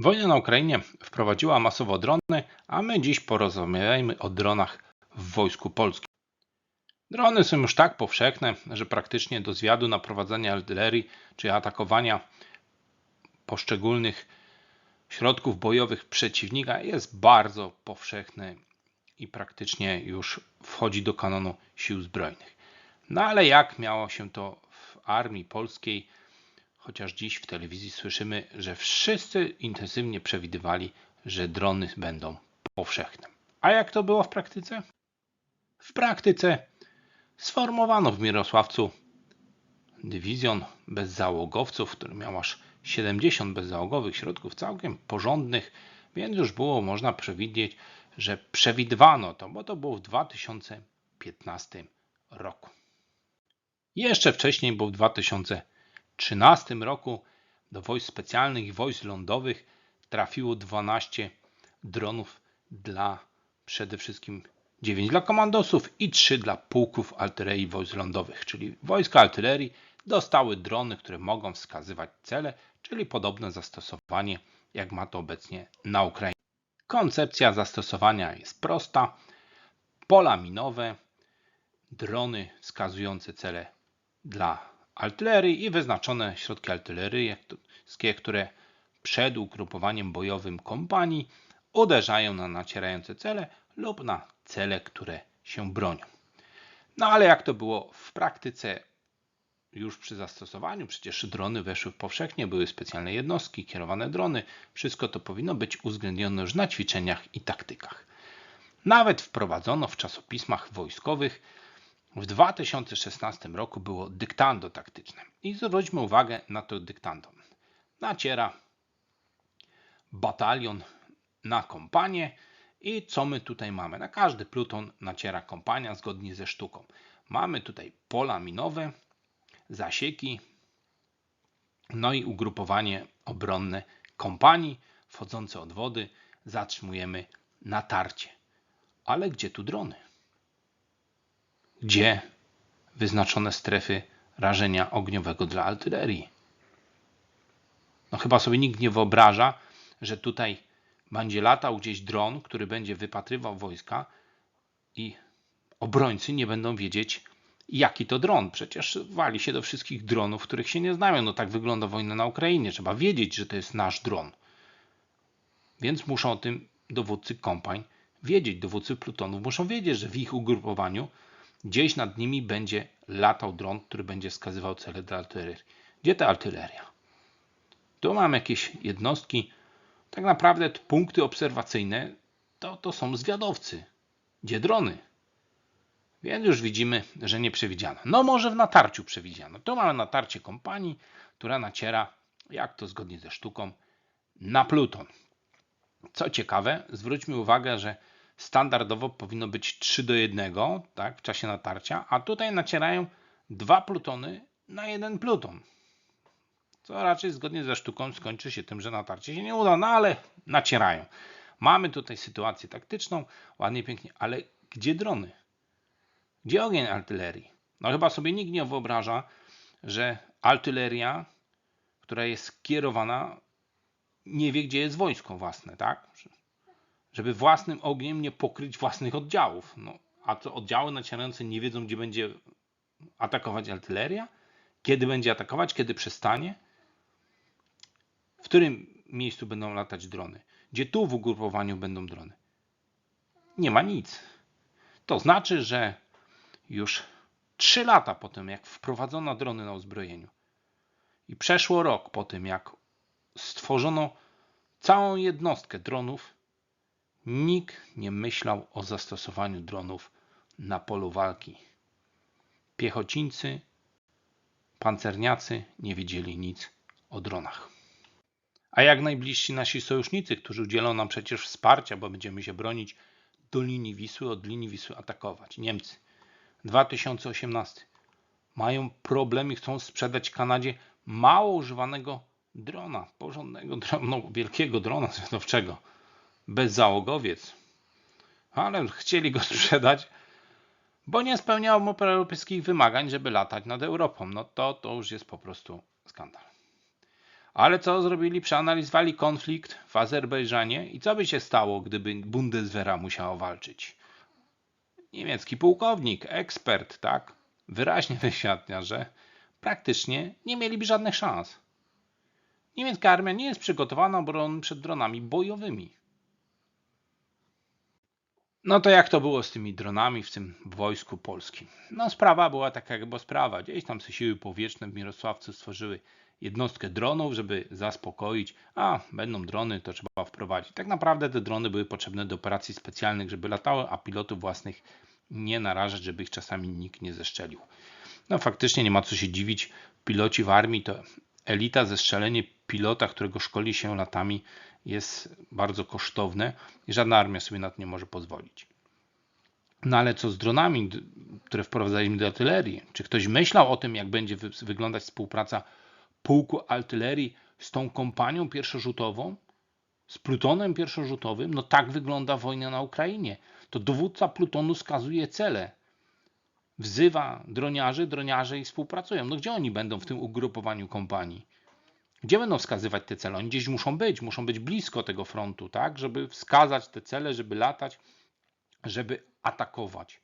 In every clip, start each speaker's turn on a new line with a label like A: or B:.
A: Wojna na Ukrainie wprowadziła masowo drony, a my dziś porozmawiajmy o dronach w Wojsku Polskim. Drony są już tak powszechne, że praktycznie do zwiadu naprowadzania artylerii czy atakowania poszczególnych środków bojowych przeciwnika jest bardzo powszechny i praktycznie już wchodzi do kanonu sił zbrojnych. No ale jak miało się to w armii polskiej, chociaż dziś w telewizji słyszymy, że wszyscy intensywnie przewidywali, że drony będą powszechne. A jak to było w praktyce? W praktyce sformowano w Mirosławcu dywizjon bezzałogowców, który miał aż 70 bezzałogowych środków całkiem porządnych, więc już było można przewidzieć, że przewidywano to, bo to było w 2015 roku. Jeszcze wcześniej, bo w 2013 roku do wojsk specjalnych i wojsk lądowych trafiło 12 dronów dla przede wszystkim 9 dla komandosów i 3 dla pułków artylerii wojsk lądowych, czyli wojska artylerii dostały drony, które mogą wskazywać cele, czyli podobne zastosowanie jak ma to obecnie na Ukrainie. Koncepcja zastosowania jest prosta. Pola minowe, drony wskazujące cele dla artylerii i wyznaczone środki artyleryjskie, które przed ugrupowaniem bojowym kompanii uderzają na nacierające cele lub na cele, które się bronią. No ale jak to było w praktyce już przy zastosowaniu, przecież drony weszły powszechnie, były specjalne jednostki, kierowane drony, wszystko to powinno być uwzględnione już na ćwiczeniach i taktykach. Nawet wprowadzono w czasopismach wojskowych w 2016 roku było dyktando taktyczne. I zwróćmy uwagę na to dyktando. Naciera batalion na kompanię i co my tutaj mamy? Na każdy pluton naciera kompania zgodnie ze sztuką. Mamy tutaj pola minowe, zasieki, no i ugrupowanie obronne kompanii, wchodzące od wody, zatrzymujemy natarcie. Ale gdzie tu drony? Gdzie wyznaczone strefy rażenia ogniowego dla artylerii? No chyba sobie nikt nie wyobraża, że tutaj będzie latał gdzieś dron, który będzie wypatrywał wojska i obrońcy nie będą wiedzieć, jaki to dron. Przecież wali się do wszystkich dronów, których się nie znają. No tak wygląda wojna na Ukrainie. Trzeba wiedzieć, że to jest nasz dron. Więc muszą o tym dowódcy kompań wiedzieć. Dowódcy plutonów muszą wiedzieć, że w ich ugrupowaniu gdzieś nad nimi będzie latał dron, który będzie wskazywał cele dla artylerii. Gdzie ta artyleria? Tu mam jakieś jednostki. Tak naprawdę punkty obserwacyjne to, to są zwiadowcy. Gdzie drony? Więc już widzimy, że nie przewidziano. No może w natarciu przewidziano. Tu mamy natarcie kompanii, która naciera, jak to zgodnie ze sztuką, na Pluton. Co ciekawe, zwróćmy uwagę, że standardowo powinno być 3 do 1 tak, w czasie natarcia, a tutaj nacierają dwa plutony na jeden pluton. Co raczej zgodnie ze sztuką skończy się tym, że natarcie się nie uda, no ale nacierają. Mamy tutaj sytuację taktyczną, ładnie, pięknie, ale gdzie drony? Gdzie ogień artylerii? No chyba sobie nikt nie wyobraża, że artyleria, która jest kierowana, nie wie, gdzie jest wojsko własne, tak? Żeby własnym ogniem nie pokryć własnych oddziałów. No, a co oddziały nacierające nie wiedzą, gdzie będzie atakować artyleria? Kiedy będzie atakować? Kiedy przestanie? W którym miejscu będą latać drony? Gdzie tu w ugrupowaniu będą drony? Nie ma nic. To znaczy, że już 3 lata po tym, jak wprowadzono drony na uzbrojeniu i przeszło rok po tym, jak stworzono całą jednostkę dronów, nikt nie myślał o zastosowaniu dronów na polu walki. Piechocińcy, pancerniacy nie wiedzieli nic o dronach. A jak najbliżsi nasi sojusznicy, którzy udzielą nam przecież wsparcia, bo będziemy się bronić do linii Wisły, od linii Wisły atakować. Niemcy 2018. Mają problem i chcą sprzedać Kanadzie mało używanego drona, porządnego no, wielkiego drona zwiadowczego, bezzałogowiec. Ale chcieli go sprzedać, bo nie spełniał europejskich wymagań, żeby latać nad Europą. No to, to już jest po prostu skandal. Ale co zrobili? Przeanalizowali konflikt w Azerbejdżanie i co by się stało, gdyby Bundeswehra musiała walczyć? Niemiecki pułkownik, ekspert, tak, wyraźnie wyświadcza, że praktycznie nie mieliby żadnych szans. Niemiecka armia nie jest przygotowana obron przed dronami bojowymi. No to jak to było z tymi dronami w tym wojsku polskim? No sprawa była taka jakby sprawa. Gdzieś tam siły powietrzne w Mirosławcu stworzyły jednostkę dronów, żeby zaspokoić, a będą drony, to trzeba wprowadzić. Tak naprawdę te drony były potrzebne do operacji specjalnych, żeby latały, a pilotów własnych nie narażać, żeby ich czasami nikt nie zeszczelił. No faktycznie nie ma co się dziwić. Piloci w armii to elita, zestrzelenie pilota, którego szkoli się latami jest bardzo kosztowne i żadna armia sobie na to nie może pozwolić. No ale co z dronami, które wprowadzaliśmy do artylerii? Czy ktoś myślał o tym, jak będzie wy- wyglądać współpraca pułku artylerii z tą kompanią pierwszorzutową? Z plutonem pierwszorzutowym? No tak wygląda wojna na Ukrainie. To dowódca plutonu skazuje cele. Wzywa droniarzy, droniarze i współpracują. No gdzie oni będą w tym ugrupowaniu kompanii? Gdzie będą wskazywać te cele? Oni gdzieś muszą być, muszą być blisko tego frontu, tak? Żeby wskazać te cele, żeby latać, żeby atakować.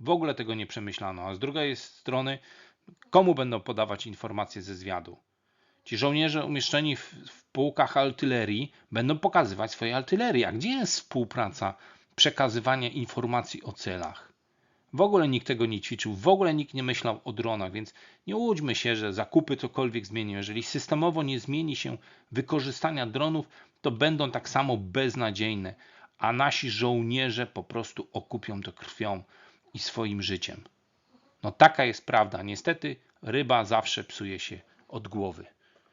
A: W ogóle tego nie przemyślano. A z drugiej strony, komu będą podawać informacje ze zwiadu? Ci żołnierze umieszczeni w, w pułkach artylerii będą pokazywać swoje artylerii. A gdzie jest współpraca przekazywania informacji o celach? W ogóle nikt tego nie ćwiczył, w ogóle nikt nie myślał o dronach, więc nie łudźmy się, że zakupy cokolwiek zmienią. Jeżeli systemowo nie zmieni się wykorzystania dronów, to będą tak samo beznadziejne, a nasi żołnierze po prostu okupią to krwią i swoim życiem. No taka jest prawda. Niestety ryba zawsze psuje się od głowy.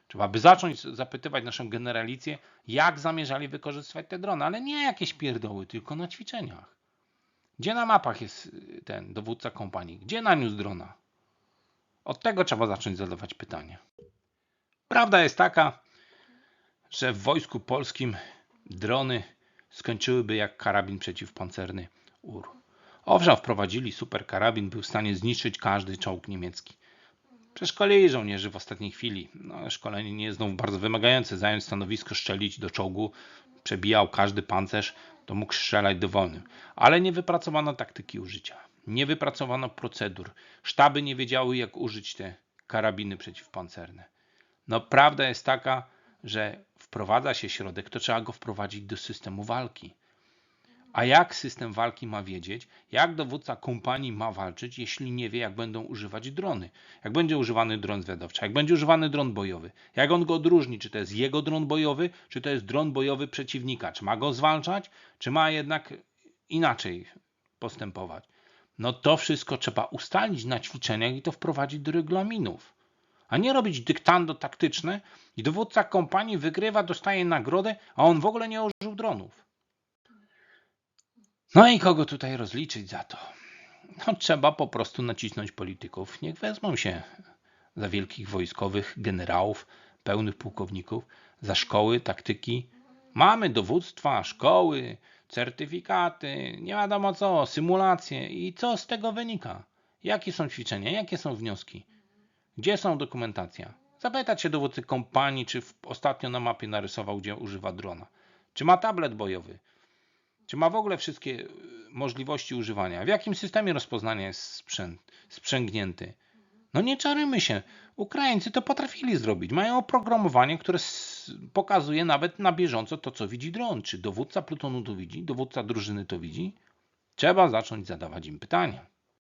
A: Trzeba by zacząć zapytywać naszą generalicję, jak zamierzali wykorzystywać te drony, ale nie jakieś pierdoły, tylko na ćwiczeniach. Gdzie na mapach jest y, ten dowódca kompanii? Gdzie naniósł drona? Od tego trzeba zacząć zadawać pytania. Prawda jest taka, że w wojsku polskim drony skończyłyby jak karabin przeciwpancerny UR. Owszem, wprowadzili super karabin, był w stanie zniszczyć każdy czołg niemiecki. Przeszkolili żołnierzy w ostatniej chwili. No, szkolenie nie jest znowu bardzo wymagające. Zająć stanowisko, strzelić do czołgu, przebijał każdy pancerz, to mógł strzelać dowolnym. Ale nie wypracowano taktyki użycia. Nie wypracowano procedur. Sztaby nie wiedziały, jak użyć te karabiny przeciwpancerne. No, prawda jest taka, że wprowadza się środek, to trzeba go wprowadzić do systemu walki. A jak system walki ma wiedzieć, jak dowódca kompanii ma walczyć, jeśli nie wie, jak będą używać drony? Jak będzie używany dron zwiadowczy, jak będzie używany dron bojowy? Jak on go odróżni, czy to jest jego dron bojowy, czy to jest dron bojowy przeciwnika? Czy ma go zwalczać, czy ma jednak inaczej postępować? No to wszystko trzeba ustalić na ćwiczeniach i to wprowadzić do regulaminów. A nie robić dyktando taktyczne i dowódca kompanii wygrywa, dostaje nagrodę, a on w ogóle nie użył dronów. No i kogo tutaj rozliczyć za to? No, trzeba po prostu nacisnąć polityków. Niech wezmą się za wielkich wojskowych generałów, pełnych pułkowników, za szkoły, taktyki. Mamy dowództwa, szkoły, certyfikaty, nie wiadomo co, symulacje. I co z tego wynika? Jakie są ćwiczenia, jakie są wnioski? Gdzie są dokumentacja? Zapytać się dowódcy kompanii, czy ostatnio na mapie narysował, gdzie używa drona. Czy ma tablet bojowy? Czy ma w ogóle wszystkie y, możliwości używania? W jakim systemie rozpoznania jest sprzęt, sprzęgnięty? No nie czarujmy się. Ukraińcy to potrafili zrobić. Mają oprogramowanie, które pokazuje nawet na bieżąco to, co widzi dron. Czy dowódca plutonu to widzi? Dowódca drużyny to widzi? Trzeba zacząć zadawać im pytania.